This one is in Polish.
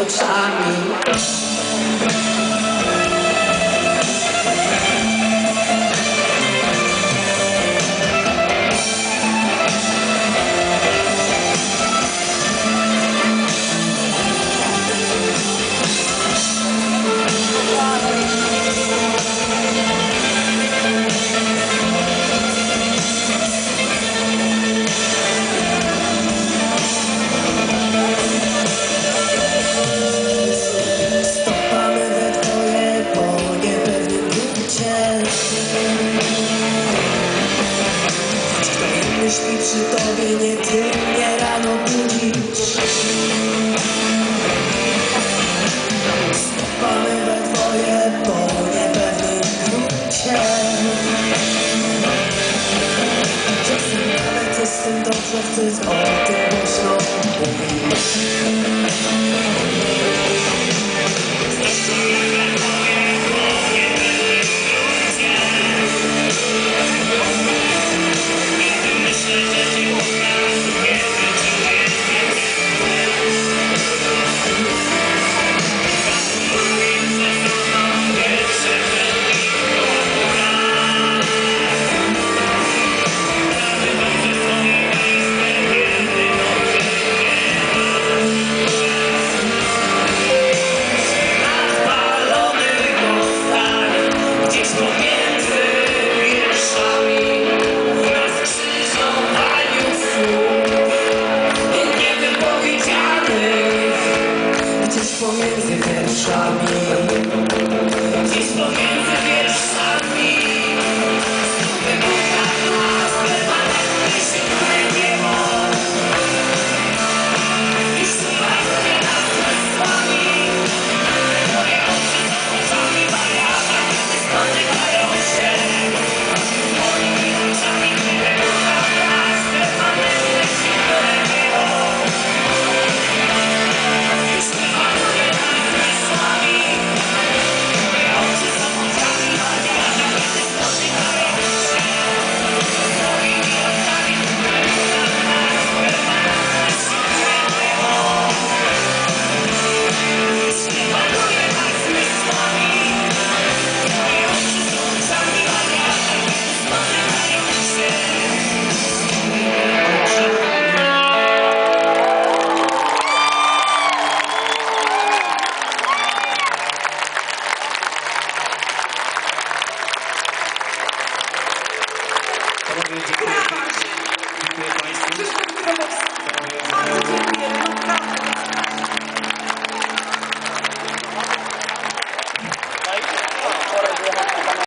oczami. pragnienie, ty mnie rano budzisz. Stopamy we dwoje po niepewnym gruncie Czasem nawet dobrze, chcę o tym głośno mówić pomiędzy wierszami Dziś pomiędzy wierszami